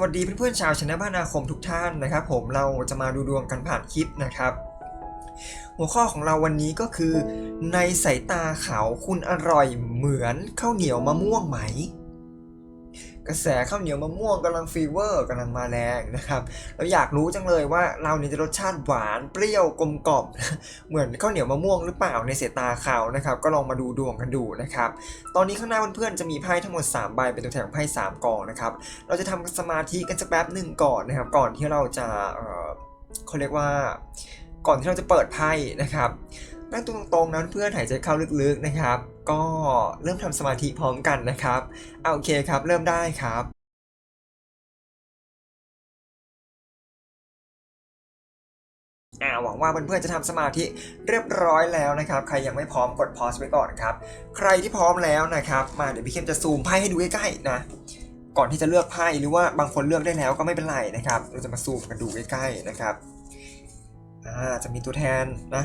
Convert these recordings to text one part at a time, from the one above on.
วัสดีเพื่อนๆชาวชนะบ้านอาคมทุกท่านนะครับ ผมเราจะมาดูดวงกันผ่านคลิปนะครับ หัวข้อของเราวันนี้ก็คือ ในสายตาเขาคุณอร่อยเหมือนข้าวเหนียวมะม่วงไหม กระแสข้าวเหนียวมะม่วงกำลังฟีเวอร์กำลังมาแรงนะครับเราอยากรู้จังเลยว่าเราเนี่ยจะรสชาติหวานเปรี้ยวกลมกล่อมเหมือนข้าวเหนียวมะม่วงหรือเปล่าในสายตาเขานะครับก็ลองมาดูดวงกันดูนะครับตอนนี้ข้างหน้าเพื่อนๆจะมีไพ่ทั้งหมด 3 ใบเป็นตัวแทนของไพ่3กองนะครับเราจะทำสมาธิกันสักแป๊บหนึ่งก่อนนะครับก่อนที่เราจะเออเขาเรียกว่าก่อนที่เราจะเปิดไพ่นะครับนั่งตัวตรงๆนะเพื่อนหายใจเข้าลึกๆนะครับ ก็เริ่มทำสมาธิพร้อมกันนะครับเอาโอเคครับ เริ่มได้ครับอ่าหวังว่าเพื่อนๆจะทำสมาธิเรียบร้อยแล้วนะครับ ใครยังไม่พร้อมกดพอสไว้ก่อนครับ ใครที่พร้อมแล้วนะครับ มาเดี๋ยวพี่เข้มจะซูมไพ่ให้ดูใกล้ๆนะ ก่อนที่จะเลือกไพ่หรือว่าบางคนเลือกได้แล้วก็ไม่เป็นไรนะครับ เราจะมาซูมกันดูใกล้ๆนะครับ อ่า จะมีตัวแทนนะ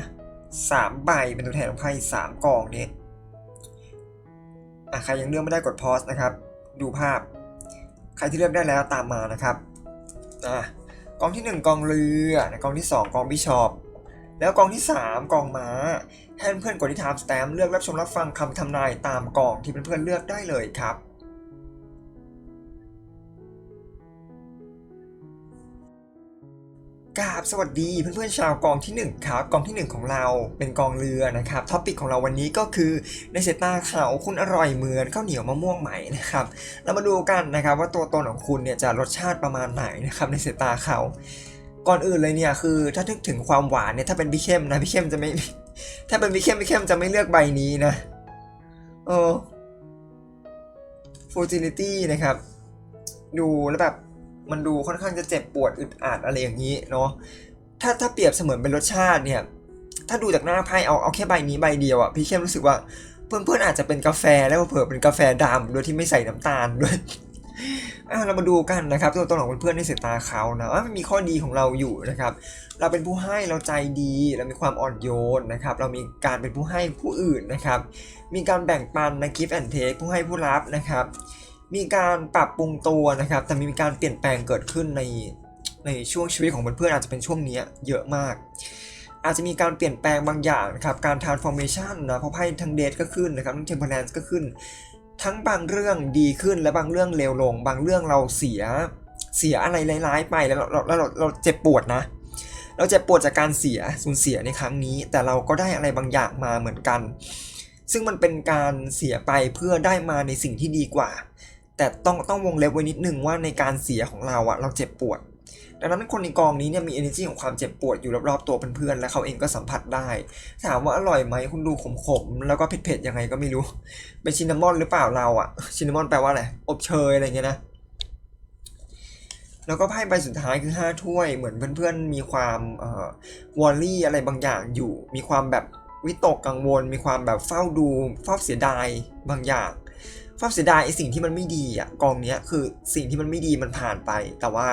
สามใบเป็นตัวแทนของไพ่สามกองเนี้ อะใครยังเลือกไม่ได้กดพอสนะครับ ดูภาพ ใครที่เลือกได้แล้วตามมานะครับอะกองที่หนึ่งกองเรือนะกองที่สองกองบิชอปแล้วกองที่สามกองม้าให้เพื่อนกดที่ทามสแตมเลือกรับชมรับฟังคำทำนายตามกองที่เพื่อนๆเลือกได้เลยครับ กราบสวัสดีเพื่อนๆชาวกองที่1ครับกองทีหนึ่1 ของเราเป็นกองเรือนะครับท็อปิกของเราวันนี้ก็คือในสายตาเขาคุณอร่อยเหมือนข้าวเหนียวมะม่วงไหมนะครับเรามาดูกันนะครับว่าตัวตนของคุณเนี่ยจะรสชาติประมาณไหนนะครับในสายตาเขาก่อนอื่นเลยเนี่ยคือถ้านึกถึงความหวานเนี่ยถ้าเป็นพี่เข้มนะพี่เข้มจะไม่ ถ้าเป็นพี่เข้มพี่เข้มจะไม่เลือกใบนี้นะเออ Futility นะครับ ดูแล้วแบบ มันดูค่อนข้างจะเจ็บปวดอึดอัดอะไรอย่างนี้เนาะถ้าถ้าเปรียบเสมือนเป็นรสชาติเนี่ย ถ้าดูจากหน้าไพ่เอาเอาแค่ใบนี้ใบเดียวอะพี่เข้มรู้สึกว่าเพื่อนๆอาจจะเป็นกาแฟแล้วเผื่อเป็นกาแฟดำโดยที่ไม่ใส่น้ำตาลด้วยอะเรามาดูกันนะครับตัวตนของเพื่อนๆในสายตาเขานะว่ามันมีข้อดีของเราอยู่นะครับ เราเป็นผู้ให้เราใจดีเรามีความอ่อนโยนนะครับ เรามีการเป็นผู้ให้ผู้อื่นนะครับ มีการแบ่งปันนะ give and take ผู้ให้ผู้รับนะครับ มีการปรับปรุงตัวนะครับ แต่มีการเปลี่ยนแปลงเกิดขึ้นในในช่วงชีวิตของเพื่อนๆอาจจะเป็นช่วงนี้เยอะมาก อาจจะมีการเปลี่ยนแปลงบางอย่างนะครับการ transformation นะเพราะไพ่ทั้งเดทก็ขึ้นนะครับทั้ง temperance ก็ขึ้น ทั้งบางเรื่องดีขึ้นและบางเรื่องเลวลง บางเรื่องเราเสียเสียอะไรร้ายๆไปแล้วเราเราเราเราเจ็บปวดนะ เราเจ็บปวดจากการเสียสูญเสียในครั้งนี้ แต่เราก็ได้อะไรบางอย่างมาเหมือนกัน ซึ่งมันเป็นการเสียไปเพื่อได้มาในสิ่งที่ดีกว่า แต่ต้องต้องวงเล็บไว้นิดนึงว่าในการเสียของเราอะเราเจ็บปวด ดังนั้นคนในกองนี้เนี่ยมี energy ของความเจ็บปวดอยู่รอบๆตัวเพื่อนๆและเขาเองก็สัมผัสได้ ถามว่าอร่อยไหมคุณดูขมๆ แล้วก็เผ็ดๆยังไงก็ไม่รู้ เป็นชินนามอนหรือเปล่าเราอะชินนามอนแปลว่าอะไร อบเชยอะไรเงี้ยนะ แล้วก็ไพ่ใบสุดท้ายคือ 5 ถ้วย เหมือนเพื่อนๆมีความเอ่อวอลลี่อะไรบางอย่างอยู่ มีความแบบวิตกกังวล มีความแบบเฝ้าดูเฝ้าเสียดายบางอย่าง เฝ้าเสียดายไอ้สิ่งที่มันไม่ดีอะกองเนี้ยคือสิ่งที่มันไม่ดีมันผ่านไป แต่ว่า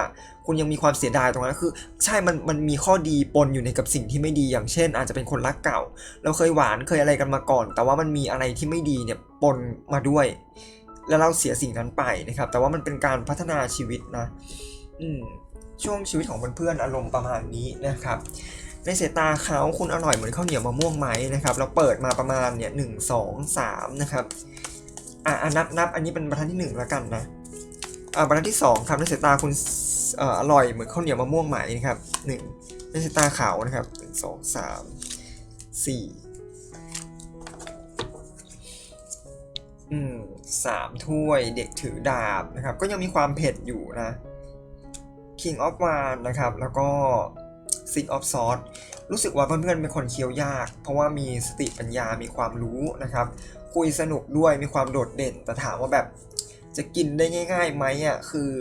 คุณยังมีความเสียดายตรงนั้นคือ ใช่มันมันมีข้อดีปนอยู่ในกับสิ่งที่ไม่ดีอย่างเช่น อาจจะเป็นคนรักเก่า เราเคยหวานเคยอะไรกันมาก่อน แต่ว่ามันมีอะไรที่ไม่ดีเนี่ยปนมาด้วย แล้วเราเสียสิ่งนั้นไปนะครับ แต่ว่ามันเป็นการพัฒนาชีวิตนะ อืมช่วงชีวิตของเพื่อนๆอารมณ์ประมาณนี้นะครับในสายตาเขาคุณอร่อยเหมือนข้าวเหนียวมะม่วงไหมนะครับเราเปิดมาประมาณเนี่ยหนึ่งสองสามนะครับ อะอะนับนับอันนี้เป็นบรรทัดที่หนึ่งแล้วกันนะอ่าบรรทัดที่สองครับในสายตาคุณเอ่ออร่อยเหมือนข้าวเหนียวมะม่วงไหมนะครับหนึ่งในสายตาขาวนะครับหนึ่งสองสามสี่อืมสามถ้วยเด็กถือดาบนะครับ ก็ยังมีความเผ็ดอยู่นะ King of w a n นะครับ แล้วก็ Six of Swords รู้สึกว่าเพื่อนๆเป็นคนเคี้ยวยาก เพราะว่ามีสติปัญญามีความรู้นะครับ คุยสนุกด้วยมีความโดดเด่น แต่ถามว่าแบบจะกินได้ง่ายๆไหมอะคือ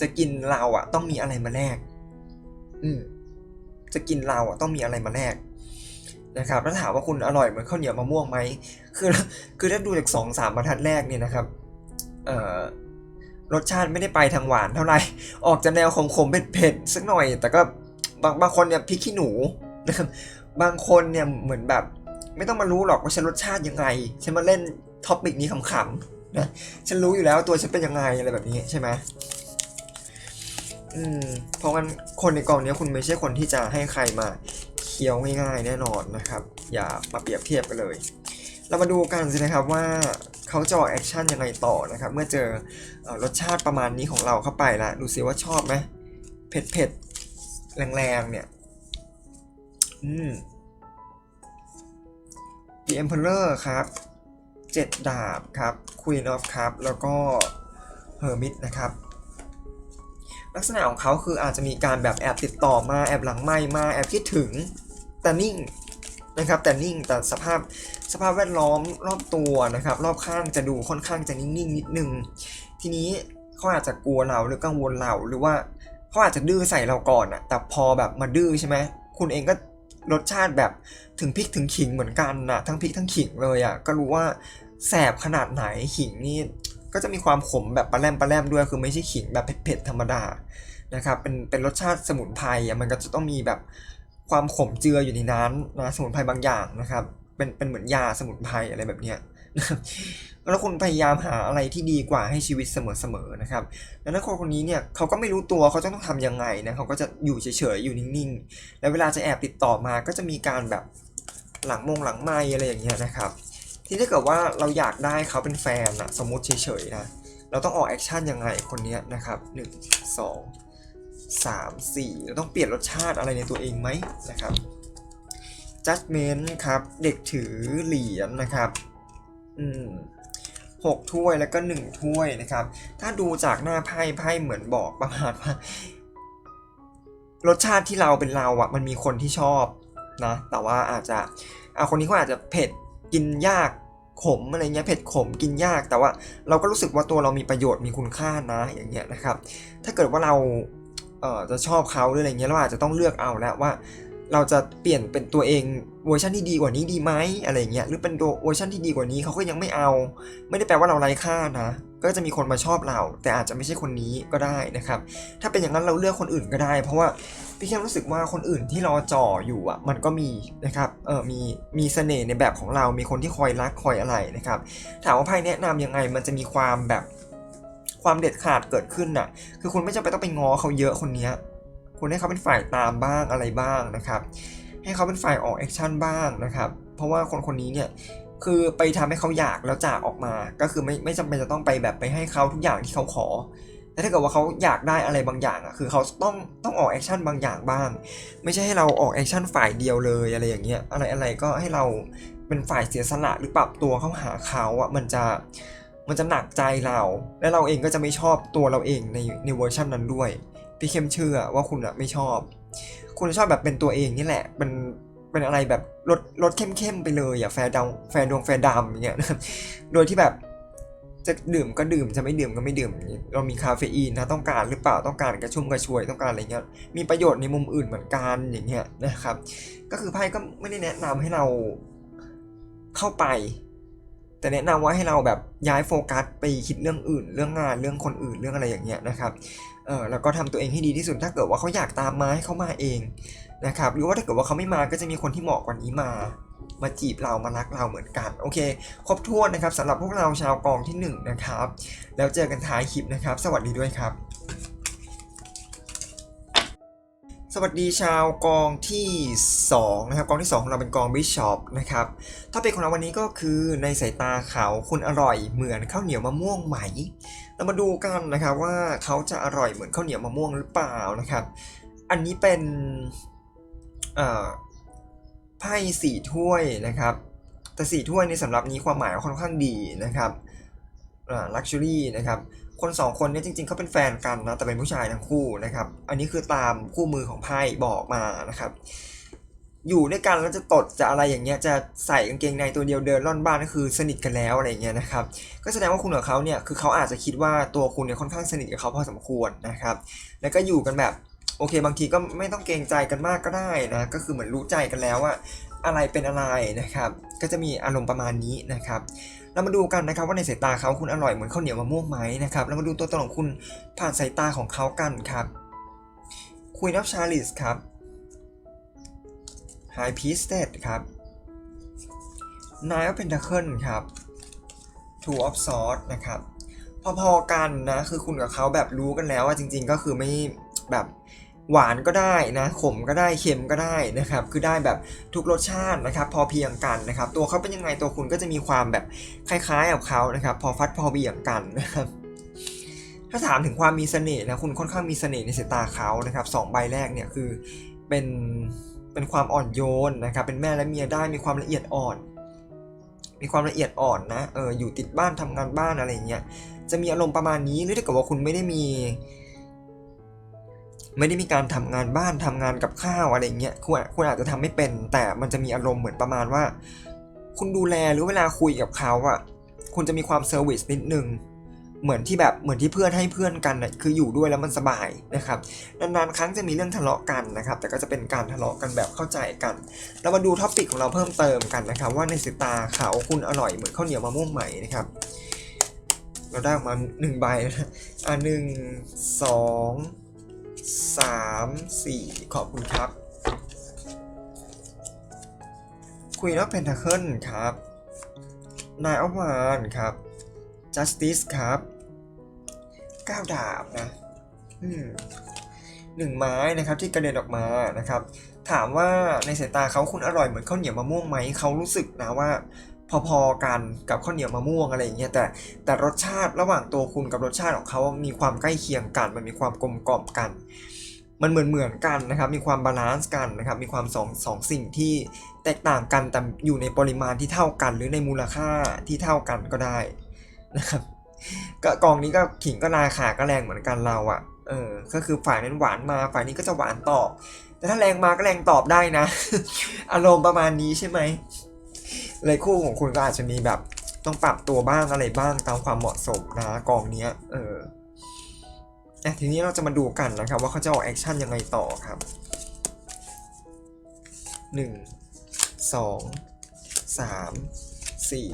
จะกินเราอะ ต้องมีอะไรมาแลกอืมจะกินเราอะต้องมีอะไรมาแลกนะครับแล้วถามว่าคุณอร่อยเหมือนข้าวเหนียวมะม่วงไหมคือคือถ้าดูจากสองสามบรรทัดแรกเนี่ยนะครับเอ่อรสชาติไม่ได้ไปทางหวานเท่าไหร่ ออกจะแนวขมๆเผ็ดๆสักหน่อย แต่ก็บางบางคนเนี่ยพริกขี้หนูนะครับบางคนเนี่ยเหมือนแบบ ไม่ต้องมารู้หรอกว่าฉันรสชาติยังไง ฉันมาเล่นท็อปิกนี้ขำๆนะฉันรู้อยู่แล้วตัวฉันเป็นยังไงอะไรแบบนี้ใช่ไหมอืมเพราะงั้นคนในกองนี้คุณไม่ใช่คนที่จะให้ใครมาเคี้ยวง่ายๆแน่นอนนะครับ อย่ามาเปรียบเทียบกันเลย เรามาดูกันสินะครับว่าเขาจะออกแอคชั่นยังไงต่อนะครับ เมื่อเจอรสชาติประมาณนี้ของเราเข้าไปละดูซิว่าชอบไหมเผ็ดๆแรงๆเนี่ย อืม The Emperor ครับเจ็ดดาบครับ Queen of Cup แล้วก็ Hermit นะครับ ลักษณะของเขาคืออาจจะมีการแบบแอบติดต่อมาแอบหลังไม่มาแอบคิดถึงแต่นิ่งนะครับแต่นิ่งแต่สภาพสภาพแวดล้อมรอบตัวนะครับ รอบข้างจะดูค่อนข้างจะนิ่งๆนิดนึง ทีนี้เขาอาจจะกลัวเราหรือกังวลเราหรือว่าเขาอาจจะดื้อใส่เราก่อนอะแต่พอแบบมาดื้อใช่ไหมคุณเองก็ รสชาติแบบถึงพริกถึงขิงเหมือนกันนะทั้งพริกทั้งขิงเลยอะก็รู้ว่าแสบขนาดไหนขิงนี่ก็จะมีความขมแบบปลาแรมปลาแรมด้วยคือไม่ใช่ขิงแบบเผ็ดๆธรรมดานะครับเป็นเป็นรสชาติสมุนไพรอะมันก็จะต้องมีแบบความขมเจืออยู่ในนั้นนะสมุนไพรบางอย่างนะครับเป็นเป็นเหมือนยาสมุนไพรอะไรแบบเนี้ย แล้วคุณพยายามหาอะไรที่ดีกว่าให้ชีวิตเสมอๆนะครับดังนั้นคนคนนี้เนี่ยเขาก็ไม่รู้ตัวเขาจะต้องทำยังไงนะเขาก็จะอยู่เฉยๆอยู่นิ่งๆ แล้วเวลาจะแอบติดต่อมาก็จะมีการแบบหลังมงหลังไม้อะไรอย่างเงี้ยนะครับ ที่ถ้าเกิดว่าเราอยากได้เขาเป็นแฟนอะสมมติเฉยๆนะเราต้องออกแอคชั่นยังไงคนนี้นะครับ 1 2 3 4 เราต้องเปลี่ยนรสชาติอะไรในตัวเองไหมนะครับ judgment ครับ เด็กถือเหรียญนะครับ อืมหกถ้วยแล้วก็หนึ่งถ้วยนะครับ ถ้าดูจากหน้าไพ่ไพ่เหมือนบอกประมาณว่ารสชาติที่เราเป็นเราอะมันมีคนที่ชอบนะ แต่ว่าอาจจะอะคนนี้เขาอาจจะเผ็ดกินยากขมอะไรเงี้ยเผ็ดขมกินยาก แต่ว่าเราก็รู้สึกว่าตัวเรามีประโยชน์มีคุณค่านะอย่างเงี้ยนะครับ ถ้าเกิดว่าเราเอ่อจะชอบเขาหรืออะไรเงี้ยเราอาจจะต้องเลือกเอาแล้วว่า เราจะเปลี่ยนเป็นตัวเองเวอร์ชันที่ดีกว่านี้ดีไหมอะไรเงี้ยหรือเป็นตัวเวอร์ชันที่ดีกว่านี้เขาก็ยังไม่เอา ไม่ได้แปลว่าเราไร้ค่านะ ก็จะมีคนมาชอบเรา แต่อาจจะไม่ใช่คนนี้ก็ได้นะครับ ถ้าเป็นอย่างนั้นเราเลือกคนอื่นก็ได้ เพราะว่าพี่แค่รู้สึกว่าคนอื่นที่รอจ่ออยู่อะมันก็มีนะครับเออมีมีเสน่ห์ในแบบของเรา มีคนที่คอยรักคอยอะไรนะครับ ถามว่าไพ่แนะนำยังไงมันจะมีความแบบความเด็ดขาดเกิดขึ้นน่ะ คือคุณไม่จำเป็นต้องไปง้อเขาเยอะคนเนี้ย คุณให้เขาเป็นฝ่ายตามบ้างอะไรบ้างนะครับ ให้เขาเป็นฝ่ายออกแอคชั่นบ้างนะครับ เพราะว่าคนคนนี้เนี่ยคือไปทำให้เขาอยากแล้วจากออกมา ก็คือไม่ไม่จำเป็นจะต้องไปแบบไปให้เขาทุกอย่างที่เขาขอแต่ถ้าเกิดว่าเขาอยากได้อะไรบางอย่างอะคือเขาต้องต้องออกแอคชั่นบางอย่างบ้าง ไม่ใช่ให้เราออกแอคชั่นฝ่ายเดียวเลยอะไรอย่างเงี้ยอะไรอะไรก็ให้เราเป็นฝ่ายเสียสละหรือปรับตัวเข้าหาเขาอะมันจะมันจะหนักใจเรา และเราเองก็จะไม่ชอบตัวเราเองในในเวอร์ชันนั้นด้วย พี่เข้มเชื่อว่าคุณอะไม่ชอบ คุณชอบแบบเป็นตัวเองนี่แหละเป็นเป็นอะไรแบบลดลดเข้มๆไปเลยอะแฟร์ดาวแฟร์ดวงแฟร์ดำอย่างเงี้ยโดยที่แบบจะดื่มก็ดื่มจะไม่ดื่มก็ไม่ดื่ม เรามีคาเฟอีนนะต้องการหรือเปล่าต้องการกระชุ่มกระชวยต้องการอะไรเงี้ยมีประโยชน์ในมุมอื่นเหมือนกันอย่างเงี้ยนะครับ ก็คือไพ่ก็ไม่ได้แนะนำให้เราเข้าไป แต่แนะนำว่าให้เราแบบย้ายโฟกัสไปคิดเรื่องอื่น เรื่องงานเรื่องคนอื่นเรื่องอะไรอย่างเงี้ยนะครับเออแล้วก็ทำตัวเองให้ดีที่สุดถ้าเกิดว่าเขาอยากตามมาให้เขามาเองนะครับหรือว่าถ้าเกิดว่าเขาไม่มาก็จะมีคนที่เหมาะกว่านี้มา มาจีบเรามารักเราเหมือนกันโอเค ครบถ้วนนะครับสำหรับพวกเราชาวกองที่หนึ่งนะครับแล้วเจอกันท้ายคลิปนะครับ สวัสดีด้วยครับ สวัสดีชาวกองที่ 2 นะครับ กองที่ 2 ของเราเป็นกองบิชอปนะครับถ้าเป็นของเราวันนี้ก็คือในสายตาเขาคุณอร่อยเหมือนข้าวเหนียวมะม่วงไหม เรามาดูกันนะครับว่าเขาจะอร่อยเหมือนข้าวเหนียวมะม่วงหรือเปล่านะครับ อันนี้เป็นไพ่สี่ถ้วยนะครับ แต่สี่ถ้วยในสำหรับนี้ความหมายค่อนข้างดีนะครับ ลักชัวรี่นะครับคนสองคนนี้จริงๆเขาเป็นแฟนกันนะแต่เป็นผู้ชายทั้งคู่นะครับ อันนี้คือตามคู่มือของไพ่บอกมานะครับอยู่ด้วยกันแล้วจะตดจะอะไรอย่างเงี้ยจะใส่กางเกงในตัวเดียวเดินล่อนบ้านก็คือสนิทกันแล้วอะไรเงี้ยนะครับก็แสดงว่าคุณกับเขาเนี่ยคือเขาอาจจะคิดว่าตัวคุณเนี่ยค่อนข้างสนิทกับเขาพอสมควรนะครับ แล้วก็อยู่กันแบบโอเค บางทีก็ไม่ต้องเกรงใจกันมากก็ได้นะก็คือเหมือนรู้ใจกันแล้วว่าอะไรเป็นอะไรนะครับ ก็จะมีอารมณ์ประมาณนี้นะครับ เรามาดูกันนะครับว่าในสายตาเขาคุณอร่อยเหมือนข้าวเหนียวมะม่วงไหมนะครับเรามาดูตัวตนของคุณผ่านสายตาของเขากันครับ Queen of Chalice ครับ High Priestess ครับ Nine of Pentacles ครับ Two of Swords นะครับพอๆกันนะคือคุณกับเขาแบบรู้กันแล้วว่าจริง ๆ ก็คือไม่แบบ หวานก็ได้นะขมก็ได้เค็มก็ได้นะครับคือได้แบบทุกรสชาตินะครับพอเพียงกันนะครับตัวเขาเป็นยังไงตัวคุณก็จะมีความแบบคล้ายๆกับเขานะครับพอฟัดพอเบี่ยงกันนะครับถ้าถามถึงความมีเสน่ห์นะคุณค่อนข้างมีเสน่ห์ในสายตาเขานะครับสองใบแรกเนี่ยคือเป็นเป็นความอ่อนโยนนะครับเป็นแม่และเมียได้มีความละเอียดอ่อนมีความละเอียดอ่อนนะ เออ อยู่ติดบ้านทำงานบ้านอะไรเงี้ย จะมีอารมณ์ประมาณนี้หรือถ้าเกิดว่าคุณไม่ได้มี ไม่ได้มีการทำงานบ้านทำงานกับข้าวอะไรเงี้ยคุณคุณอาจจะทำไม่เป็น แต่มันจะมีอารมณ์เหมือนประมาณว่า คุณดูแลหรือเวลาคุยกับเขาอะคุณจะมีความเซอร์วิสนิดนึงเหมือนที่แบบเหมือนที่เพื่อนให้เพื่อนกันนะคืออยู่ด้วยแล้วมันสบายนะครับนานๆครั้งจะมีเรื่องทะเลาะกันนะครับ แต่ก็จะเป็นการทะเลาะกันแบบเข้าใจกัน เรามาดูท็อปิกของเราเพิ่มเติมกันนะครับ ว่าในสายตาเขาคุณอร่อยเหมือนข้าวเหนียวมะม่วงไหมนะครับ เราได้มาหนึ่งใบนะอ่าหนึ่งสอง สามสี่ขอบคุณครับ คุยแล้วเพนทาเคิลครับนายอวานครับ justice ครับก้าวดาบนะหนึ่งไม้นะครับที่กระเด็นออกมานะครับ ถามว่าในสายตาเขาคุณอร่อยเหมือนข้าวเหนียวมะม่วงไหมเขารู้สึกนะว่า พอๆกันกับข้าวเหนียวมะม่วงอะไรอย่างเงี้ยแต่แต่รสชาติระหว่างตัวคุณกับรสชาติของเขามีความใกล้เคียงกัน มันมีความกลมกล่อมกัน มันเหมือนเหมือนกันนะครับ มีความบาลานซ์กันนะครับ มีความสองสองสิ่งที่แตกต่างกันแต่อยู่ในปริมาณที่เท่ากัน หรือในมูลค่าที่เท่ากันก็ได้นะครับก็กองนี้ก็ขิงก็ราคาก็แรงเหมือนกันเราอะ่ะเออก็คือฝ่ายนั้นหวานมาฝ่ายนี้ก็จะหวานตอบ แต่ถ้าแรงมาก็แรงตอบได้นะ อารมณ์ประมาณนี้ใช่ไหม เลยคู่ของคุณก็อาจจะมีแบบ ต้องปรับตัวบ้างอะไรบ้างตามความเหมาะสมนะกองเนี้ย เอออ่ทีนี้เราจะมาดูกันนะครับ ว่าเขาจะออกแอคชั่นยังไงต่อครับหนึ่งสองสามสี่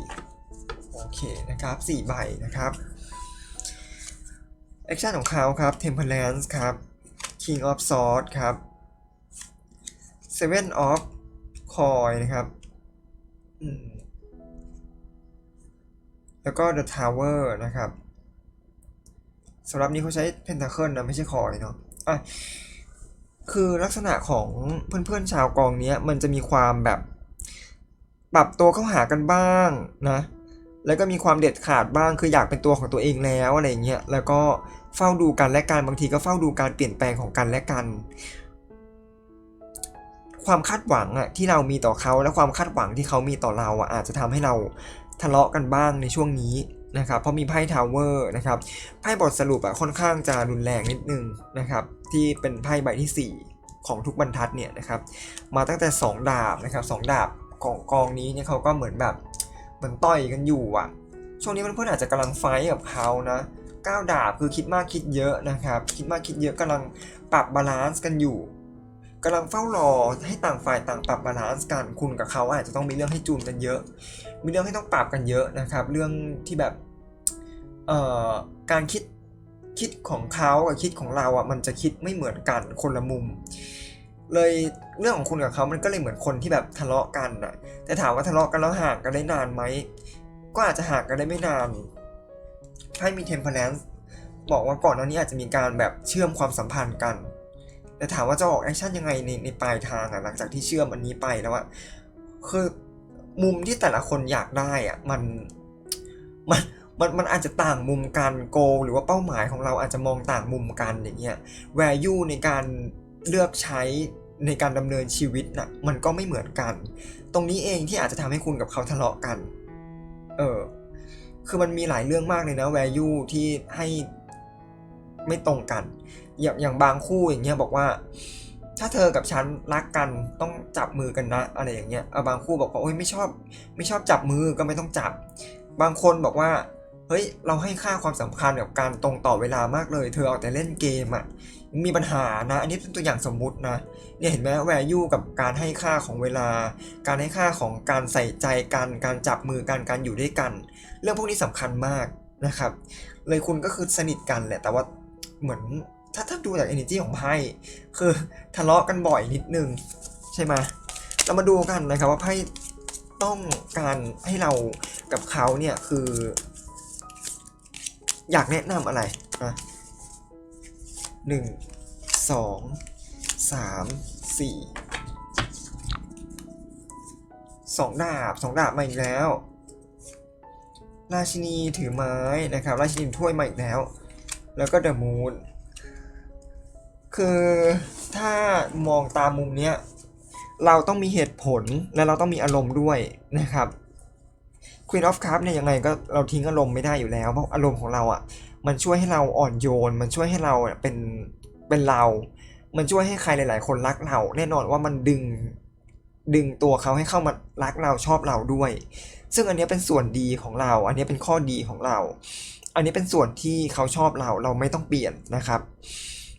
โอเคนะครับสี่ใบนะครับแอคชั่นของเขาครับ Temperance ครับ King of Swords ครับ Seven of Coin นะครับ แล้วก็ The Tower นะครับสำหรับนี้เขาใช้ Pentacle นะ ไม่ใช่คอยเนาะอะคือลักษณะของเพื่อนๆชาวกองเนี้ย มันจะมีความแบบ ปรับตัวเข้าหากันบ้างนะ แล้วก็มีความเด็ดขาดบ้าง คืออยากเป็นตัวของตัวเองแล้วอะไรเงี้ย แล้วก็เฝ้าดูกันและกันบางทีก็เฝ้าดูการเปลี่ยนแปลงของกันและกัน ความคาดหวังอะที่เรามีต่อเขาและความคาดหวังที่เขามีต่อเราอะอาจจะทำให้เราทะเลาะกันบ้างในช่วงนี้นะครับเพราะมีไพ่ทาวเวอร์นะครับไพ่บทสรุปอะค่อนข้างจะรุนแรงนิดนึงนะครับที่เป็นไพ่ใบที่ 4 ของทุกบรรทัดเนี่ยนะครับมาตั้งแต่ 2 ดาบนะครับสองดาบของกองนี้เนี่ยเขาก็เหมือนแบบเหมือนต่อยกันอยู่อะช่วงนี้เพื่อนๆอาจจะกำลังไฟกับเขานะก้าวดาบคือคิดมากคิดเยอะนะครับคิดมากคิดเยอะกำลังปรับบาลานซ์กันอยู่ กำลังเฝ้ารอให้ต่างฝ่ายต่างปรับบาลานซ์กันคุณกับเขาอาจจะต้องมีเรื่องให้จูนกันเยอะ มีเรื่องให้ต้องปรับกันเยอะนะครับ เรื่องที่แบบเอ่อการคิดคิดของเขากับคิดของเราอะมันจะคิดไม่เหมือนกันคนละมุม เลยเรื่องของคุณกับเขามันก็เลยเหมือนคนที่แบบทะเลาะกันน่ะแต่ถามว่าทะเลาะกันแล้วห่างกันได้นานไหมก็อาจจะห่างกันได้ไม่นานไพ่มีเทมเพลนซ์บอกว่าก่อนหน้านี้อาจจะมีการแบบเชื่อมความสัมพันธ์กัน แต่ถามว่าจะออกแอคชั่นยังไงในในปลายทางอะหลังจากที่เชื่อมอันนี้ไปแล้วอะคือมุมที่แต่ละคนอยากได้อะมันมันมันมันอาจจะต่างมุมกันโก หรือว่าเป้าหมายของเราอาจจะมองต่างมุมกันอย่างเงี้ย value ในการเลือกใช้ในการดำเนินชีวิตน่ะมันก็ไม่เหมือนกัน ตรงนี้เองที่อาจจะทำให้คุณกับเขาทะเลาะกัน เออ คือมันมีหลายเรื่องมากเลยนะ value ที่ให้ไม่ตรงกัน อย่างอย่างบางคู่อย่างเงี้ยบอกว่า ถ้าเธอกับฉันรักกันต้องจับมือกันนะอะไรอย่างเงี้ยเอาบางคู่บอกว่าโอ๊ยไม่ชอบ ไม่ชอบจับมือก็ไม่ต้องจับ บางคนบอกว่าเฮ้ยเราให้ค่าความสำคัญกับการตรงต่อเวลามากเลย เธอเอาแต่เล่นเกมอะ่ะมีปัญหานะ อันนี้เป็นตัวอย่างสมมุตินะเนี่ยเห็นไหมแวร์ยูกับการให้ค่าของเวลา การให้ค่าของการใส่ใจกันการจับมือกันการอยู่ด้วยกัน เรื่องพวกนี้สำคัญมากนะครับ เลยคุณก็คือสนิทกันแหละแต่ว่าเหมือน ถ้าถ้าดูจาก energy ของไพ่คือทะเลาะกันบ่อยนิดนึง ใช่ไหมเรามาดูกันนะครับว่าไพ่ต้องการให้เรากับเขาเนี่ยคือ อยากแนะนำอะไรนะหนึ่งสองสามสี่สองดาบสองดาบมาอีกแล้ว ราชินีถือไม้นะครับ ราชินีถ้วยมาอีกแล้ว แล้วก็เดอะมูน คือถ้ามองตามมุมเนี้ยเราต้องมีเหตุผลและเราต้องมีอารมณ์ด้วยนะครับ Queen of Cups เนี่ยยังไงก็เราทิ้งอารมณ์ไม่ได้อยู่แล้วเพราะอารมณ์ของเราอะมันช่วยให้เราอ่อนโยน มันช่วยให้เราเป็นเป็นเรา มันช่วยให้ใครหลาย ๆ คนรักเรา แน่นอนว่ามันดึงดึงตัวเขาให้เข้ามารักเราชอบเราด้วย ซึ่งอันนี้เป็นส่วนดีของเรา อันนี้เป็นข้อดีของเรา อันนี้เป็นส่วนที่เขาชอบเราเราไม่ต้องเปลี่ยนนะครับ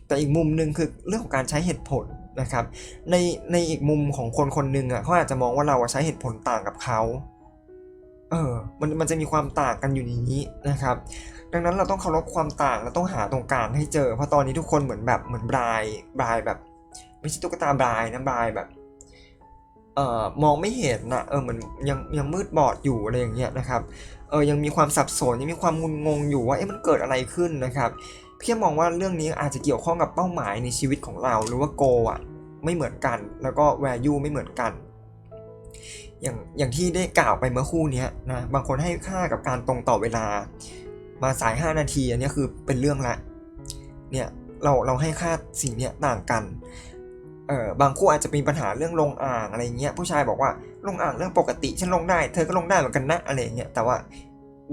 แต่อีกมุมหนึ่งคือเรื่องของการใช้เหตุผลนะครับ ในในอีกมุมของคนคนหนึ่งอะเขาอาจจะมองว่าเราใช้เหตุผลต่างกับเขาเออมันมันจะมีความต่างกันอยู่ในนี้นะครับ ดังนั้นเราต้องเคารพความต่างเราต้องหาตรงกลางให้เจอ เพราะตอนนี้ทุกคนเหมือนแบบเหมือนบรายบรายแบบ ไม่ใช่ตุ๊กตาบรายนะบรายแบบเอ่อมองไม่เห็นนะเออเหมือนยังยังมืดบอดอยู่อะไรอย่างเงี้ยนะครับเออยังมีความสับสนยังมีความงุนงงอยู่ว่าเอ๊ะมันเกิดอะไรขึ้นนะครับ พี่มองว่าเรื่องนี้อาจจะเกี่ยวข้องกับเป้าหมายในชีวิตของเรา หรือว่าโกอะไม่เหมือนกัน แล้วก็ value ไม่เหมือนกัน อย่างอย่างที่ได้กล่าวไปเมื่อคู่นี้นะบางคนให้ค่ากับการตรงต่อเวลา มาสาย 5 นาทีอันนี้คือเป็นเรื่องละเนี่ยเราเราให้ค่าสิ่งนี้ต่างกันเออบางคู่อาจจะมีปัญหาเรื่องลงอ่างอะไรเงี้ยผู้ชายบอกว่าลงอ่างเรื่องปกติฉันลงได้ เธอก็ลงได้เหมือนกันนะอะไรเงี้ยแต่ว่า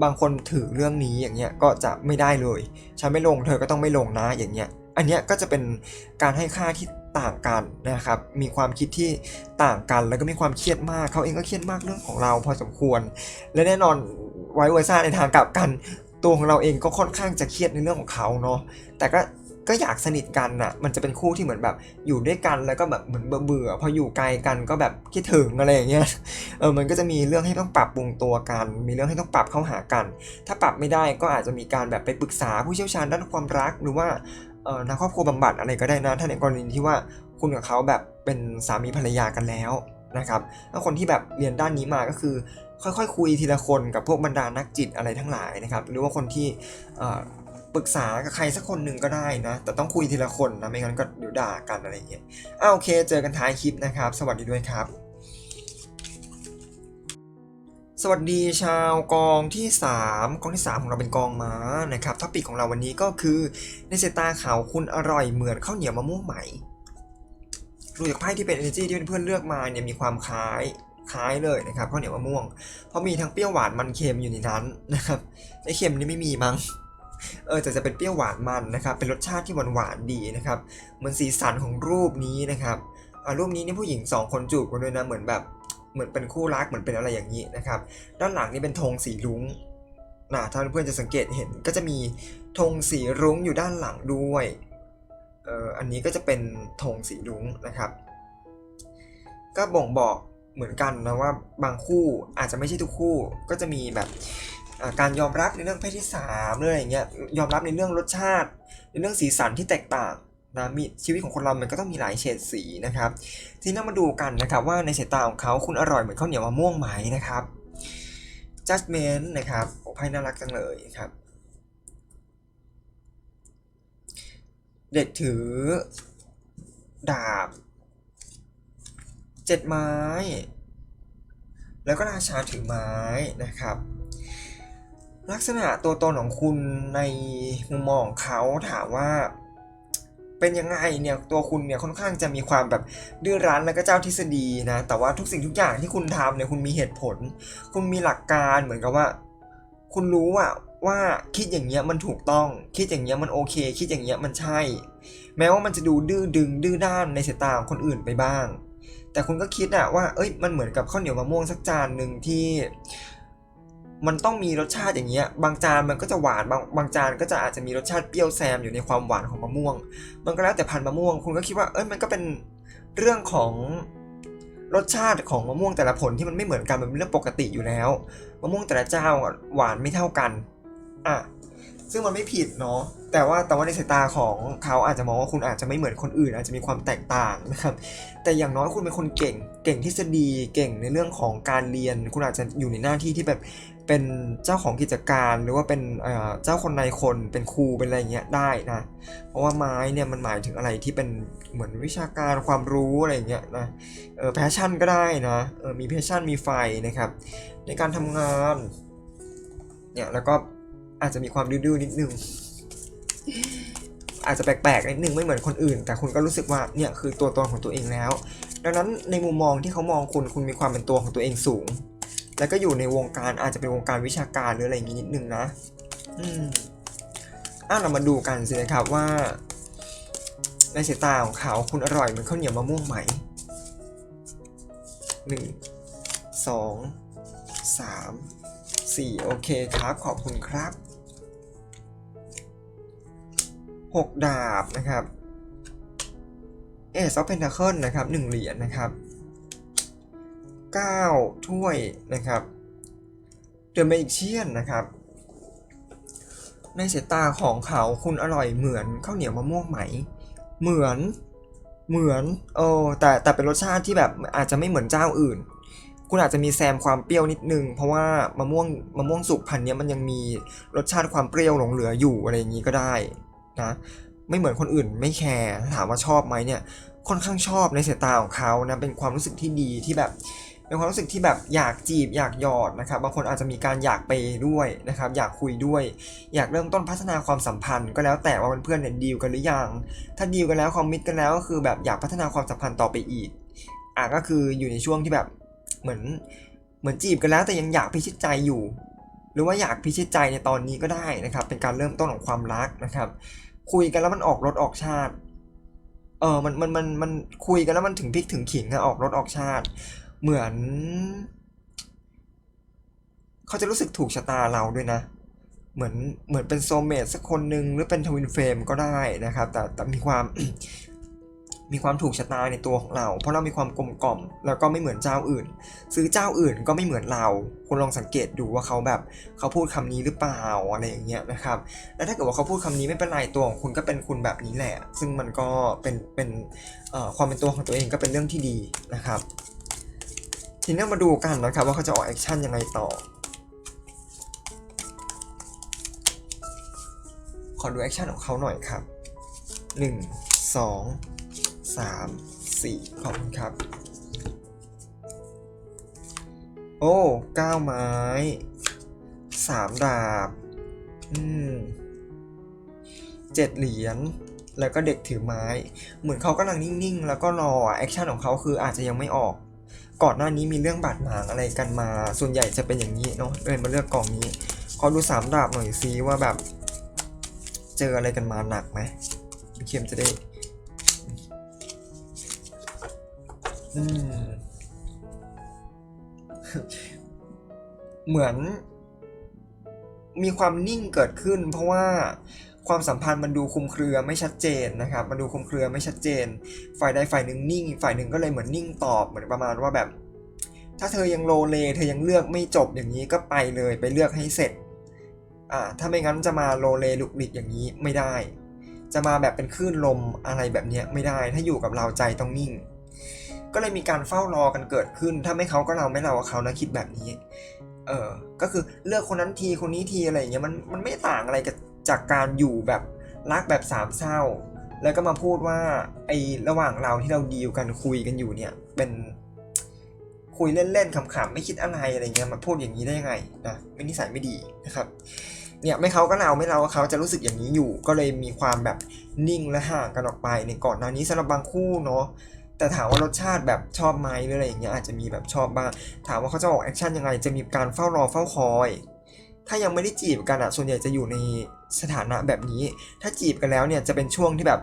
บางคนถือเรื่องนี้อย่างเงี้ยก็จะไม่ได้เลย ฉันไม่ลงเธอก็ต้องไม่ลงนะอย่างเงี้ย อันเนี้ยก็จะเป็นการให้ค่าที่ต่างกันนะครับ มีความคิดที่ต่างกันแล้วก็มีความเครียดมากเขาเองก็เครียดมากเรื่องของเราพอสมควร และแน่นอนไว้เวอร์ซ่าในทางกลับกัน ตัวของเราเองก็ค่อนข้างจะเครียดในเรื่องของเขาเนาะแต่ก็ ก็อยากสนิทกันน่ะ มันจะเป็นคู่ที่เหมือนแบบอยู่ด้วยกันแล้วก็แบบเหมือนเบื่อพออยู่ไกลกันก็แบบคิดถึงอะไรอย่างเงี้ย เออ มันก็จะมีเรื่องให้ต้องปรับปรุงตัวกัน มีเรื่องให้ต้องปรับเข้าหากัน ถ้าปรับไม่ได้ก็อาจจะมีการแบบไปปรึกษาผู้เชี่ยวชาญด้านความรักหรือว่าเออนักครอบครัวบำบัดอะไรก็ได้นะ ถ้าในกรณีที่ว่าคุณกับเขาแบบเป็นสามีภรรยากันแล้วนะครับถ้าคนที่แบบเรียนด้านนี้มาก็คือ ค่อยๆคุยทีละคนกับพวกบรรดานักจิตอะไรทั้งหลายนะครับ หรือว่าคนที่ ปรึกษากับใครสักคนหนึ่งก็ได้นะ แต่ต้องคุยทีละคนนะไม่งั้นก็เดี๋ยวด่ากันอะไรอย่างเงี้ยอ้าโอเค เจอกันท้ายคลิปนะครับ สวัสดีด้วยครับ สวัสดีชาวกองที่ 3 กองที่ 3 ของเราเป็นกองม้านะครับท็อปิกของเราวันนี้ก็คือในสายตาขาวคุณอร่อยเหมือนข้าวเหนียวมะม่วงไหมดูจากไพ่ที่เป็น energy ที่เพื่อนเลือกมาเนี่ยมีความคล้ายคล้ายเลยนะครับข้าวเหนียวมะม่วง เพราะมีทั้งเปรี้ยวหวานมันเค็มอยู่ในนั้นนะครับไอเค็มนี่ไม่มีมั้ง เออแต่จะเป็นเปรี้ยวหวานมันนะครับ เป็นรสชาติที่หวานหวานดีนะครับเหมือนสีสันของรูปนี้นะครับอ่ารูปนี้นี่ผู้หญิงสองคนจูบกันด้วยนะเหมือนแบบเหมือนเป็นคู่รักเหมือนเป็นอะไรอย่างนี้นะครับ ด้านหลังนี่เป็นธงสีรุ้งนะถ้าเพื่อนๆจะสังเกตเห็นก็จะมีธงสีรุ้งอยู่ด้านหลังด้วยเอออันนี้ก็จะเป็นธงสีรุ้งนะครับ ก็บ่งบอกเหมือนกันนะว่าบางคู่อาจจะไม่ใช่ทุกคู่ก็จะมีแบบ การยอมรับในเรื่องเพศที่3หรืออะไรเงี้ยยอมรับในเรื่องรสชาติ ในเรื่องสีสันที่แตกต่างนะมีชีวิตของคนเรา มันก็ต้องมีหลายเฉดสีนะครับ ทีนี้เรามาดูกันนะครับว่าในสายตาของเขาคุณอร่อยเหมือนข้าวเหนียวมะม่วงไหมนะครับ judgment นะครับโอ้ไพ่น่ารักจังเลยครับ เด็กถือ ดาบเจ็ดไม้ แล้วก็ราชาถือไม้นะครับ ลักษณะตัวตนของคุณในมุมมองของเขาถามว่า เป็นยังไงเนี่ยตัวคุณเนี่ยค่อนข้างจะมีความแบบดื้อรั้นแล้วก็เจ้าทฤษฎีนะแต่ว่าทุกสิ่งทุกอย่างที่คุณทำเนี่ยคุณมีเหตุผล คุณมีหลักการเหมือนกับว่า คุณรู้ว่าว่าคิดอย่างเงี้ยมันถูกต้อง คิดอย่างเงี้ยมันโอเค คิดอย่างเงี้ยมันใช่ แม้ว่ามันจะดูดื้อดึง ดื้อด้านในสายตาของคนอื่นไปบ้าง แต่คุณก็คิดอะว่า เอ้ยมันเหมือนกับข้าวเหนียวมะม่วงสักจานหนึ่งที่ มันต้องมีรสชาติอย่างเงี้ย บางจานมันก็จะหวาน บางบางจานก็จะอาจจะมีรสชาติเปรี้ยวแซมอยู่ในความหวานของมะม่วง มันก็แล้วแต่พันธุ์มะม่วง คุณก็คิดว่า เอ้ย มันก็เป็นเรื่องของรสชาติของมะม่วงแต่ละผลที่มันไม่เหมือนกัน มันเป็นเรื่องปกติอยู่แล้ว มะม่วงแต่ละเจ้าหวานไม่เท่ากัน อะ ซึ่งมันไม่ผิดเนาะ แต่ว่าแต่ว่าในสายตาของเขาอาจจะมองว่าคุณอาจจะไม่เหมือนคนอื่น อาจจะมีความแตกต่างนะครับ แต่อย่างน้อยคุณเป็นคนเก่ง เก่งทฤษฎี เก่งในเรื่องของการเรียน คุณอาจจะอยู่ในหน้าที่ที่แบบ เป็นเจ้าของกิจการหรือว่าเป็นเจ้าคนในคนเป็นครูเป็นอะไรเงี้ยได้นะ เพราะว่าไม้เนี่ยมันหมายถึงอะไรที่เป็นเหมือนวิชาการความรู้อะไรเงี้ยนะเออแพชชั่นก็ได้นะเออมีแพชชั่นมีไฟนะครับ ในการทำงานเนี่ยแล้วก็อาจจะมีความดื้อนิดนึงอาจจะแปลกๆนิดนึงไม่เหมือนคนอื่น แต่คุณก็รู้สึกว่าเนี่ยคือตัวตนของตัวเองแล้ว ดังนั้นในมุมมองที่เขามองคุณคุณมีความเป็นตัวของตัวเองสูง แล้วก็อยู่ในวงการอาจจะเป็นวงการวิชาการหรืออะไรอย่างนี้นิดนึงนะ อืมอะเรามาดูกันสินะครับว่า ในสายตาของเขาคุณอร่อยเหมือนข้าวเหนียวมะม่วงไหมหนึ่งสองสามสี่โอเคครับ ขอบคุณครับหกดาบนะครับเอซอฟเพนทาเคิลนะครับหนึ่งเหรียญนะครับ เก้าถ้วยนะครับเดอะเมจิเชียนนะครับ ในสายตาของเขาคุณอร่อยเหมือนข้าวเหนียวมะม่วงไหม เหมือนเหมือนโอ้แต่แต่เป็นรสชาติที่แบบอาจจะไม่เหมือนเจ้าอื่น คุณอาจจะมีแซมความเปรี้ยวนิดนึง เพราะว่ามะม่วงมะม่วงสุกพันนี้มันยังมีรสชาติความเปรี้ยวหลงเหลืออยู่อะไรอย่างนี้ก็ได้นะไม่เหมือนคนอื่นไม่แคร์ถามว่าชอบไหมเนี่ยค่อนข้างชอบในสายตาของเขานะเป็นความรู้สึกที่ดีที่แบบ เป็นความรู้สึกที่แบบอยากจีบอยากหยอดนะครับบางคนอาจจะมีการอยากไปด้วยนะครับอยากคุยด้วย อยากเริ่มต้นพัฒนาความสัมพันธ์ ก็แล้วแต่ว่าเพื่อนเนี่ยดีลกันหรือยัง ถ้าดีลกันแล้วคอมมิตกันแล้วก็คือแบบอยากพัฒนาความสัมพันธ์ต่อไปอีกอะก็คืออยู่ในช่วงที่แบบเหมือนเหมือนจีบกันแล้วแต่ยังอยากพิชิตใจอยู่ หรือว่าอยากพิชิตใจในตอนนี้ก็ได้นะครับ เป็นการเริ่มต้นของความรักนะครับ คุยกันแล้วมันออกรถออกชาติเออมันมันมันมันคุยกันแล้วมันถึงพริกถึงขิงอะออกรถออกชาติ เหมือน เขาจะรู้สึกถูกชะตาเราด้วยนะ เหมือนเหมือนเป็นโซเมตสักคนหนึ่งหรือเป็นทวินเฟรมก็ได้นะครับ แต่แต่มีความมีความถูกชะตาในตัวของเรา เพราะเรามีความกลมกล่อม แล้วก็ไม่เหมือนเจ้าอื่น ซื้อเจ้าอื่นก็ไม่เหมือนเราคุณลองสังเกตดูว่าเขาแบบเขาพูดคำนี้หรือเปล่าอะไรอย่างเงี้ยนะครับ แล้วถ้าเกิดว่าเขาพูดคำนี้ไม่เป็นไรตัวของคุณก็เป็นคุณแบบนี้แหละ ซึ่งมันก็เป็นเป็นความเป็นตัวของตัวเองก็เป็นเรื่องที่ดีนะครับ ทีนี้มาดูกันนะครับว่าเขาจะออกแอคชั่นยังไงต่อ ขอดูแอคชั่นของเขาหน่อยครับ 1 2 3 4 ขอบคุณครับ โอ้เก้าไม้สามดาบ อืมเจ็ดเหรียญแล้วก็เด็กถือไม้ เหมือนเขากำลังนิ่งๆ แล้วก็รอแอคชั่นของเขาคืออาจจะยังไม่ออก ก่อนหน้านี้มีเรื่องบาดหมางอะไรกันมา ส่วนใหญ่จะเป็นอย่างนี้เนาะเลยมาเลือกกล่องนี้ขอดูสามดาบหน่อยซิว่าแบบ เจออะไรกันมาหนักไหมพี่เข้มจะได้อืมเหมือน มีความนิ่งเกิดขึ้น เพราะว่า ความสัมพันธ์มันดูคลุมเครือไม่ชัดเจนนะครับ มันดูคลุมเครือไม่ชัดเจน ฝ่ายใดฝ่ายหนึ่งนิ่ง ฝ่ายหนึ่งก็เลยเหมือนนิ่งตอบเหมือนประมาณว่าแบบ ถ้าเธอยังโลเล เธอยังเลือกไม่จบอย่างนี้ก็ไปเลยไปเลือกให้เสร็จอ่าถ้าไม่งั้นจะมาโลเลลุกลิกอย่างนี้ไม่ได้ จะมาแบบเป็นคลื่นลมอะไรแบบนี้ไม่ได้ ถ้าอยู่กับเราใจต้องนิ่ง ก็เลยมีการเฝ้ารอกันเกิดขึ้น ถ้าไม่เขาก็เราไม่เราเขานะคิดแบบนี้เออก็คือเลือกคนนั้นทีคนนี้ทีอะไรอย่างเงี้ยมันมันไม่ต่างอะไรกับ จากการอยู่แบบรักแบบสามเศร้า แล้วก็มาพูดว่าไอ้ระหว่างเราที่เราดีลกันคุยกันอยู่เนี่ย เป็นคุยเล่นๆขำๆไม่คิดอะไรอะไรเงี้ยมาพูดอย่างนี้ได้ยังไงนะไม่นิสัยไม่ดีนะครับเนี่ยไม่เขาก็เราไม่เราก็เขาจะรู้สึกอย่างนี้อยู่ ก็เลยมีความแบบนิ่งและห่างกันออกไปในก่อนหน้านี้สำหรับบางคู่เนาะแต่ถามว่ารสชาติแบบชอบไหมหรืออะไรอย่างเงี้ยอาจจะมีแบบชอบบ้างถามว่าเขาจะออกแอคชั่นยังไงจะมีการเฝ้ารอเฝ้าคอย ถ้ายังไม่ได้จีบกันอะส่วนใหญ่จะอยู่ใน สถานะแบบนี้ ถ้าจีบกันแล้วเนี่ยจะเป็นช่วงที่แบบ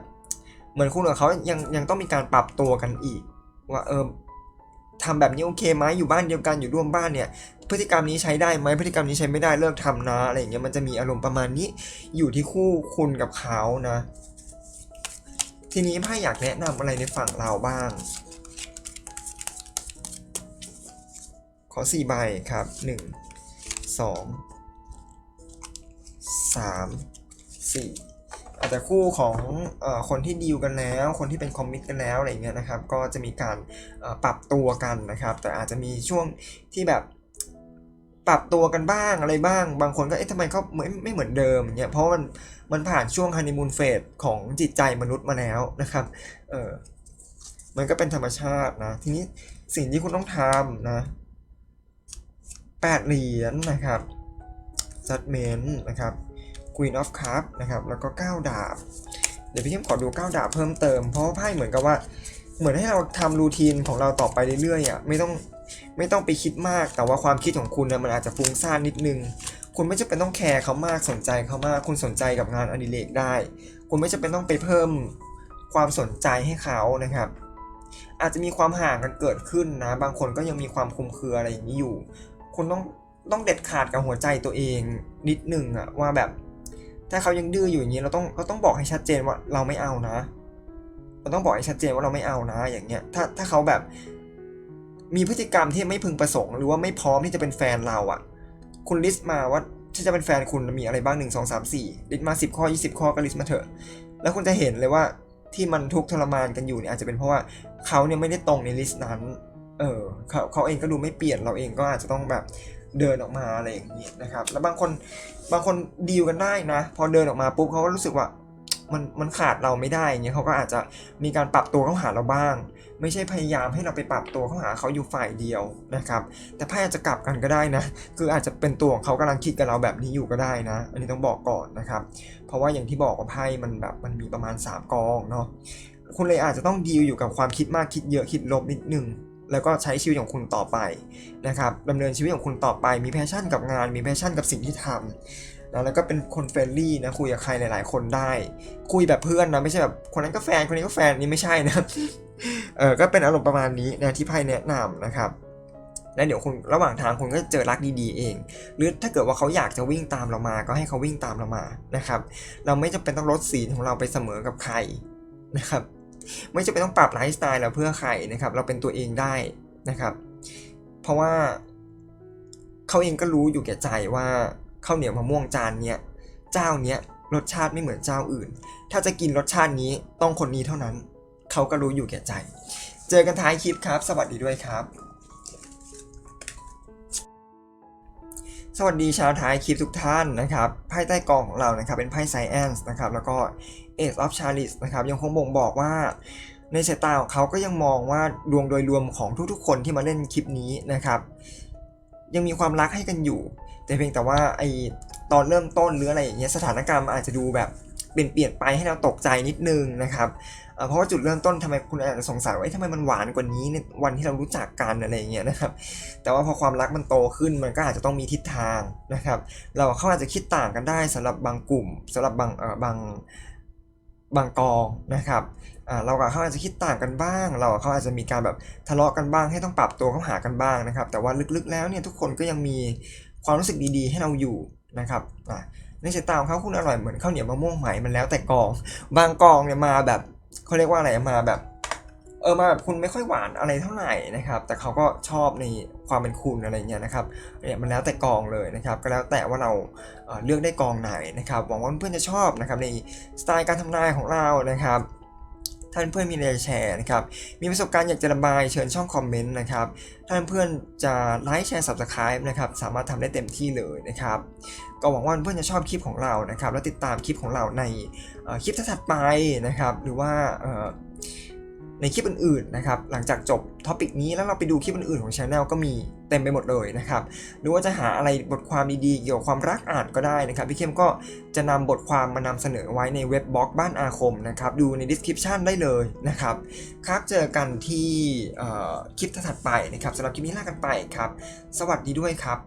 เหมือนคุณกับเขายังยังต้องมีการปรับตัวกันอีก ว่าเออทำแบบนี้โอเคไหมอยู่บ้านเดียวกันอยู่ร่วมบ้านเนี่ย พฤติกรรมนี้ใช้ได้ไหมพฤติกรรมนี้ใช้ไม่ได้เลิกทำนะอะไรอย่างเงี้ยมันจะมีอารมณ์ประมาณนี้อยู่ที่คู่คุณกับเขานะ ทีนี้ไพ่อยากแนะนำอะไรในฝั่งเราบ้าง ขอสี่ใบครับหนึ่งสอง สามสี่อาจจะคู่ของอคนที่ดีลกันแล้ว คนที่เป็นคอมมิตกันแล้วอะไรเงี้ยนะครับ ก็จะมีการปรับตัวกันนะครับ แต่อาจจะมีช่วงที่แบบปรับตัวกันบ้างอะไรบ้าง บางคนก็เอ๊ะทำไมเขาไม่ไม่เหมือนเดิมเนี่ยเพราะมันมันผ่านช่วงฮันนีมูนเฟสของจิตใจมนุษย์มาแล้วนะครับเออมันก็เป็นธรรมชาตินะ ทีนี้สิ่งที่คุณต้องทำนะแปดเหรียญนะครับ judgment นะครับ queen of cup นะครับ แล้วก็ 9 ดาบ เดี๋ยวพี่เข้มขอดู 9 ดาบเพิ่มเติม เพราะไพ่เหมือนกับว่า เหมือนให้เราทำรูทีนของเราต่อไปเรื่อยๆอะ ไม่ต้อง ไม่ต้องไปคิดมาก แต่ว่าความคิดของคุณนะมันอาจจะฟุ้งซ่านนิดนึง คุณไม่จำเป็นต้องแคร์เขามาก สนใจเขามาก คุณสนใจกับงานอดิเรกได้ คุณไม่จำเป็นต้องไปเพิ่มความสนใจให้เขานะครับ อาจจะมีความห่างกันเกิดขึ้นนะ บางคนก็ยังมีความคุมเครืออะไรอย่างนี้อยู่ คุณต้อง ต้องเด็ดขาดกับหัวใจตัวเองนิดหนึ่งอะว่าแบบ ถ้าเขายังดื้ออยู่อย่างนี้เราต้องเราต้องบอกให้ชัดเจนว่าเราไม่เอานะ เราต้องบอกให้ชัดเจนว่าเราไม่เอานะ อย่างเงี้ยถ้าถ้าเขาแบบ มีพฤติกรรมที่ไม่พึงประสงค์ หรือว่าไม่พร้อมที่จะเป็นแฟนเราอะคุณลิสต์มาว่าที่จะเป็นแฟนคุณมีอะไรบ้างหนึ่งสองสามสี่ลิสต์มาสิบข้อยี่สิบข้อก็ลิสต์มาเถอะ แล้วคุณจะเห็นเลยว่าที่มันทุกข์ทรมานกันอยู่เนี่ยอาจจะเป็นเพราะว่าเขาเนี่ยไม่ได้ตรงในลิสต์นั้น เออเขาเขาเองก็ดูไม่เปลี่ยนเราเองก็อาจจะต้องแบบ เดินออกมาอะไรอย่างนี้นะครับ แล้วบางคนบางคนดีลกันได้นะ พอเดินออกมาปุ๊บเขาก็รู้สึกว่ามันมันขาดเราไม่ได้อย่างเงี้ยเขาก็อาจจะมีการปรับตัวเข้าหาเราบ้าง ไม่ใช่พยายามให้เราไปปรับตัวเข้าหาเขาอยู่ฝ่ายเดียวนะครับ แต่ไพ่อาจจะกลับกันก็ได้นะ คืออาจจะเป็นตัวของเขากำลังคิดกับเราแบบนี้อยู่ก็ได้นะ อันนี้ต้องบอกก่อนนะครับ เพราะว่าอย่างที่บอกว่าไพ่มันแบบมันมีประมาณ 3 กองเนาะคุณเลยอาจจะต้องดีลอยู่กับความคิดมากคิดเยอะคิดลบนิดนึง แล้วก็ใช้ชีวิตของคุณต่อไปนะครับดำเนินชีวิตของคุณต่อไป มีแพชชั่นกับงาน มีแพชชั่นกับสิ่งที่ทำนะแล้วก็เป็นคนเฟรนลี่นะคุยกับใครหลาย ๆ คนได้ คุยแบบเพื่อนนะไม่ใช่แบบคนนั้นก็แฟนคนนี้ก็แฟนนี่ไม่ใช่นะเออก็เป็นอารมณ์ประมาณนี้นะที่ไพ่แนะนำนะครับแล้วเดี๋ยวคุณระหว่างทางคุณก็เจอรักดีๆเอง หรือถ้าเกิดว่าเขาอยากจะวิ่งตามเรามา ก็ให้เขาวิ่งตามเรามานะครับ เราไม่จำเป็นต้องลดสีของเราไปเสมอกับใครนะครับ ไม่จำเป็นต้องปรับไลฟ์สไตล์เราเพื่อใครนะครับ เราเป็นตัวเองได้นะครับ เพราะว่าเขาเองก็รู้อยู่แก่ใจว่าข้าวเหนียวมะม่วงจานเนี้ยเจ้าเนี้ยรสชาติไม่เหมือนเจ้าอื่น ถ้าจะกินรสชาตินี้ต้องคนนี้เท่านั้น เขาก็รู้อยู่แก่ใจ เจอกันท้ายคลิปครับ สวัสดีด้วยครับ สวัสดีชาวท้ายคลิปทุกท่านนะครับ ไพ่ใต้กองของเรานะครับ เป็นไพ่ไซแอนส์นะครับ แล้วก็ Ace of Chalice นะครับยังคงบ่งบอกว่าในสายตาของเขาก็ยังมองว่าดวงโดยรวมของทุกๆ คนที่มาเล่นคลิปนี้นะครับ ยังมีความรักให้กันอยู่ แต่เพียงแต่ว่าไอตอนเริ่มต้นหรืออะไรอย่างเงี้ยสถานการณ์มันอาจจะดูแบบเปลี่ยนเปลี่ยนไปให้เราตกใจนิดนึงนะครับ เพราะว่าจุดเริ่มต้นทำไมคุณอาจจะสงสัยว่าทำไมมันหวานกว่านี้ในวันที่เรารู้จักกันอะไรอย่างเงี้ยนะครับ แต่ว่าพอความรักมันโตขึ้นมันก็อาจจะต้องมีทิศทางนะครับ เราเขาอาจจะคิดต่างกันได้สำหรับบางกลุ่มสำหรับบางเอ่อบาง บางกองนะครับเรากับเขาอาจจะคิดต่างกันบ้าง เรากับเขาอาจจะมีการแบบทะเลาะกันบ้าง ให้ต้องปรับตัวเข้าหากันบ้างนะครับ แต่ว่าลึกๆแล้วเนี่ยทุกคนก็ยังมีความรู้สึกดีๆ ให้เราอยู่นะครับอ่ในสายตาของเขาคุณอร่อยเหมือนข้าวเหนียวมะม่วงไหมมันแล้วแต่กอง บางกองเนี่ยมาแบบเขาเรียกว่าอะไรมาแบบ เออมาแบบคุณไม่ค่อยหวานอะไรเท่าไหร่นะครับ แต่เขาก็ชอบในความเป็นคุณอะไรเงี้ยนะครับเนี่ยมันแล้วแต่กองเลยนะครับ ก็แล้วแต่ว่าเราเเลือกได้กองไหนนะครับหวังว่าเพื่อนจะชอบนะครับในสไตล์การทำนายของเรานะครับท่านเพื่อนมีอะไรจะแชร์นะครับ มีประสบการณ์อยากจะระบายเชิญช่องคอมเมนต์นะครับ ท่านเพื่อนจะไลค์แชร์ subscribe นะครับ สามารถทำได้เต็มที่เลยนะครับ ก็หวังว่าเพื่อนจะชอบคลิปของเรานะครับ และติดตามคลิปของเราในคลิปถัดไปนะครับ หรือว่า ในคลิปอื่นๆนะครับหลังจากจบท็อปิกนี้แล้วเราไปดูคลิปอื่นๆของช anel ก็มีเต็มไปหมดเลยนะครับหรือว่าจะหาอะไรบทความดีๆเกี่ยวกับความรักอ่านก็ได้นะครับพี่เข้มก็จะนำบทความมานำเสนอไว้ในเว็บบล็อกบ้านอาคมนะครับดูใน description ได้เลยนะครับครับเจอกันที่คลิปถัดไปนะครับสำหรับคลิปนี้ลากันไปครับ สวัสดีด้วยครับ